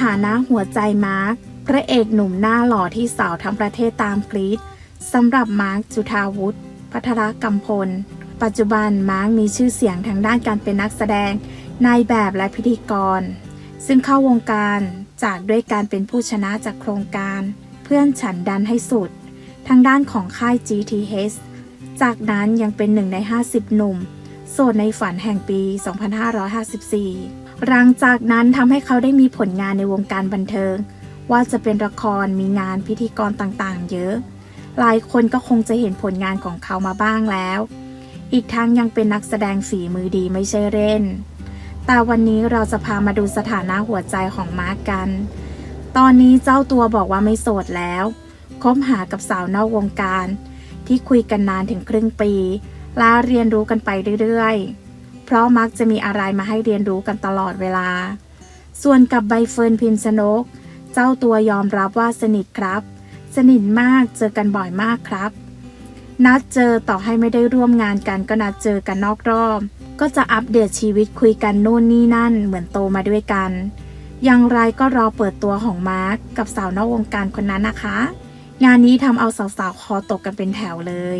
ถานะหัวใจมาร์คพระเอกหนุ่มหน้าหล่อที่สาวทั้งประเทศตามกรีดสำหรับมาร์คจุธาวุฒิพัทรกำพล ปัจจุบันมาร์คมีชื่อเสียงทางด้านการเป็นนักแสดงนายแบบและพิธีกร ซึ่งเข้าวงการจากด้วยการเป็นผู้ชนะจากโครงการ เพื่อนฉันดันให้สุด ทางด้านของค่าย GTH จากนั้นยังเป็นหนึ่งใน 50 หนุ่ม โสดในฝันแห่งปี 2554 หลังจากนั้นทำให้เขาได้มีผลงานในวงการบันเทิง ว่าจะเป็นละครมีงานพิธีกรต่างๆ เยอะ หลายคนก็คงจะเห็นผลงานของเขามาบ้างแล้ว อีกทั้งยังเป็นนักแสดงฝีมือดีไม่ใช่เล่น แต่วันนี้เราจะพามาดูสถานะหัวใจของมาร์กกัน ตอนนี้เจ้าตัวบอกว่าไม่โสดแล้ว คบหากับสาวนอกวงการ ที่คุยกันนานถึงครึ่งปี และเรียนรู้กันไปเรื่อยๆ เพราะมักจะมีอะไรมาให้เรียนรู้กันตลอดเวลา ส่วนกับใบเฟิร์นพิมชนก เจ้าตัวยอมรับว่าสนิทครับ สนิทมากเจอกันบ่อยมากครับ นัดเจอต่อให้ไม่ได้ร่วมงานกันก็นัดเจอกันนอกรอบ ก็จะอัปเดตชีวิตคุยกันนู่นนี่นั่นเหมือนโตมาด้วยกัน อย่างไรก็รอเปิดตัวของมาร์กกับสาวนอกวงการคนนั้นนะคะ งานนี้ทำเอาสาวๆคอตกกันเป็นแถวเลย